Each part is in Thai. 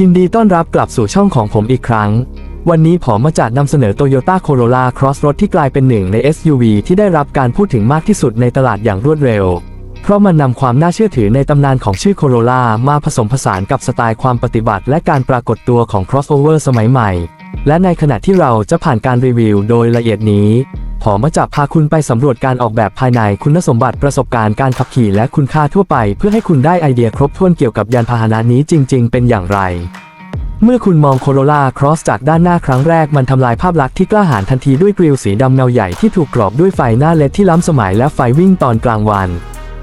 ยินดีต้อนรับกลับสู่ช่องของผมอีกครั้ง วันนี้ผมมาจัดนำเสนอ Toyota Corolla Cross รถที่กลายเป็นหนึ่งใน SUV ที่ได้รับการพูดถึงมากที่สุดในตลาดอย่างรวดเร็ว เพราะมันนำความน่าเชื่อถือในตำนานของชื่อ Corolla มาผสมผสานกับสไตล์ความปฏิบัติและการปรากฏตัวของ crossover สมัยใหม่ และในขณะที่เราจะผ่านการรีวิวโดยละเอียดนี้ ผมมาจะพาคุณไปสำรวจการออกแบบภายในคุณสมบัติประสบการณ์การขับขี่และคุณค่าทั่วไป เพื่อให้คุณได้ไอเดียครบถ้วนเกี่ยวกับยานพาหนะนี้จริง ๆ เป็นอย่างไร เมื่อคุณมอง Corolla Cross จากด้านหน้าครั้งแรกมันทำลายภาพลักษณ์ที่กล้าหาญทันทีด้วยกริลสีดำเงาใหญ่ที่ถูกกรอบด้วยไฟหน้าเลดที่ล้ำสมัยและไฟวิ่งตอนกลางวัน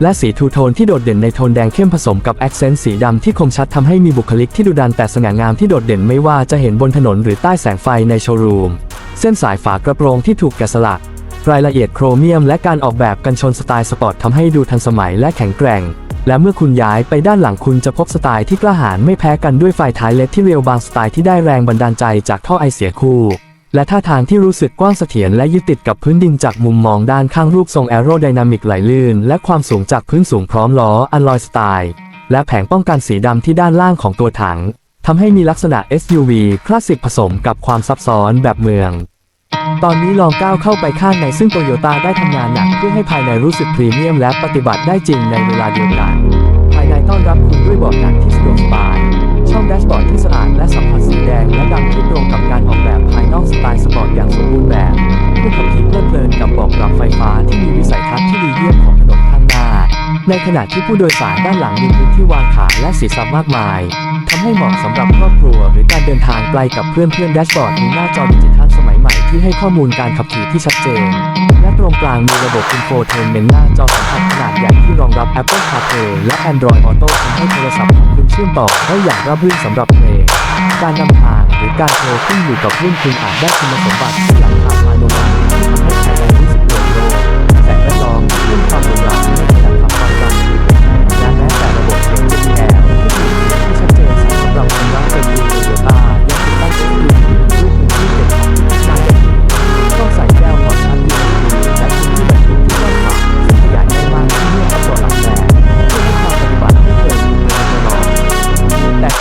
และสีทูโทนที่โดดเด่นในโทนแดงเข้มผสมกับแอคเซนต์สีดำที่คมชัดทำให้มีบุคลิกที่ดุดันแต่สง่างามที่โดดเด่นไม่ว่าจะเห็นบนถนนหรือใต้แสงไฟในโชว์รูม เส้นสายฝากระโปรงที่ถูกแกะสลัก รายละเอียดโครเมียมและการออกแบบกันชนสไตล์สปอร์ตทำให้ดูทันสมัยและแข็งแกร่ง และเมื่อคุณย้ายไปด้านหลังคุณจะพบสไตล์ที่กล้าหาญไม่แพ้กันด้วยไฟท้ายเล็ดที่เรียวบางสไตล์ที่ได้แรงบันดาลใจจากท่อไอเสียคู่ และท่าทางที่รู้สึกกว้างเสถียรและยึดติดกับพื้นดินจากมุมมองด้านข้างรูปทรงแอโรไดนามิกไหลลื่น และความสูงจากพื้นสูงพร้อมล้ออันลอยสไตล์ และแผงป้องกันสีดำที่ด้านล่างของตัวถังทำให้มีลักษณะ SUV คลาสสิกผสมกับความซับซ้อนแบบเมือง ตอนนี้ลองก้าวเข้าไปข้างในซึ่งโตโยต้าได้ทำงานหนักเพื่อให้ภายในรู้สึกพรีเมียมและปฏิบัติได้จริงในเวลาเดียวกัน ภายในต้อนรับคุณด้วยเบาะหนังที่สะดวกสบาย ช่องแดชบอร์ดที่สะอาดและสัมผัสสีแดงและดำที่ตรงกับการออกแบบภายนอกสไตล์สปอร์ตอย่างสมบูรณ์แบบผู้ขับขี่เพลิดเพลินกับบาะปรับไฟฟ้าที่มีวิสัยทัศน์ที่ดีเยี่ยมของถนนข้างหน้า ในขณะที่ผู้โดยสารด้านหลังมีพื้นที่วางขาและศีรษะมากมายทำให้เหมาะสำหรับครอบครัว หรือการเดินทางไกลกับเพื่อนเพื่อนแดชบอร์ดมีหน้าจอดิจิทัลสมัยใหม่ ที่ให้ข้อมูลการขับขี่ที่ชัดเจน และตรงกลางมีระบบอินโฟเทนเมนต์หน้าจอสัมผัสขนาดใหญ่ที่รองรับ Apple CarPlay และ Android Auto ทำให้โทรศัพท์ของคุณเชื่อมต่อได้อย่างราบรื่นสำหรับเพลงการนำทางหรือการโทรขึ้นอยู่กับรุ่นคุณอาจได้คุณสมบัติที่หลังคาพาโนมา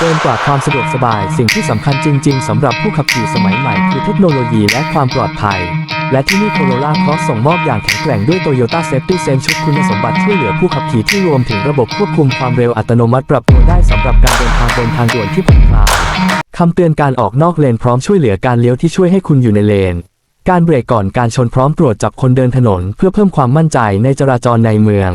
กินกว่าความสะดวกสบาย สิ่งที่สำคัญจริง ๆสำหรับผู้ขับขี่สมัยใหม่คือเทคโนโลยีและความปลอดภัย และที่นี่ Corolla Cross ส่งมอบอย่างแข็งแกร่งด้วย Toyota Safety Sense ชุดคุณสมบัติช่วยเหลือผู้ขับขี่ที่รวมถึงระบบควบคุมความเร็วอัตโนมัติปรับตัวได้สำหรับการเดินทางบนทางด่วนที่ผ่อนคลายคำเตือนการออกนอกเลนพร้อมช่วยเหลือการเลี้ยวที่ช่วยให้คุณอยู่ในเลน การเบรกก่อนการชนพร้อมตรวจจับคนเดินถนน เพื่อเพิ่มความมั่นใจในจราจรในเมือง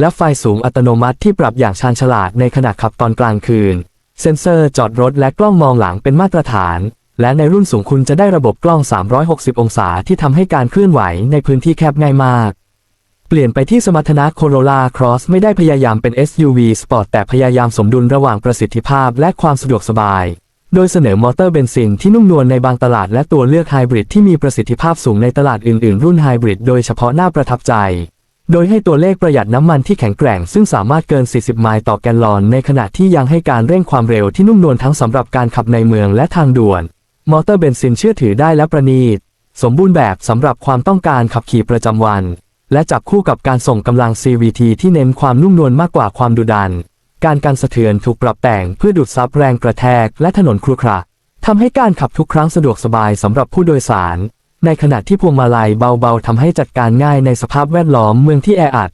และไฟสูงอัตโนมัติที่ปรับอย่างชาญฉลาดในขณะขับตอนกลางคืน เซ็นเซอร์จอดรถและกล้องมองหลังเป็นมาตรฐาน และในรุ่นสูงคุณจะได้ระบบกล้อง 360 องศาที่ทำให้การเคลื่อนไหวในพื้นที่แคบง่ายมาก เปลี่ยนไปที่สมรรถนะ Corolla Cross ไม่ได้พยายามเป็น SUV Sport แต่พยายามสมดุลระหว่างประสิทธิภาพและความสะดวกสบาย โดยเสนอมอเตอร์เบนซินที่นุ่มนวลในบางตลาดและตัวเลือกไฮบริดที่มีประสิทธิภาพสูงในตลาดอื่นๆ รุ่นไฮบริดโดยเฉพาะหน้าประทับใจ โดยให้ตัวเลขประหยัดน้ำมันที่แข็งแกร่ง ซึ่งสามารถเกิน 40 ไมล์ต่อแกลลอน ในขณะที่ยังให้การเร่งความเร็วที่นุ่มนวลทั้งสำหรับการขับในเมืองและทางด่วน มอเตอร์เบนซินเชื่อถือได้และประณีต สมบูรณ์แบบสำหรับความต้องการขับขี่ประจำวัน และจับคู่กับการส่งกำลัง CVT ที่เน้นความนุ่มนวลมากกว่าความดุดัน การกันสะเทือนถูกปรับแต่งเพื่อดูดซับแรงกระแทกและถนนครุขระทำให้การขับทุกครั้งสะดวกสบายสำหรับผู้โดยสาร ในขณะที่พวงมาลัยเบาๆทำให้จัดการง่ายในสภาพแวดล้อมเมืองที่แออัด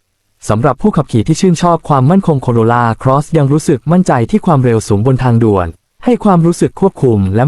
สำหรับผู้ขับขี่ที่ชื่นชอบความมั่นคงโคโรล่าครอสยังรู้สึกมั่นใจที่ความเร็วสูงบนทางด่วน ให้ความรู้สึกควบคุมและ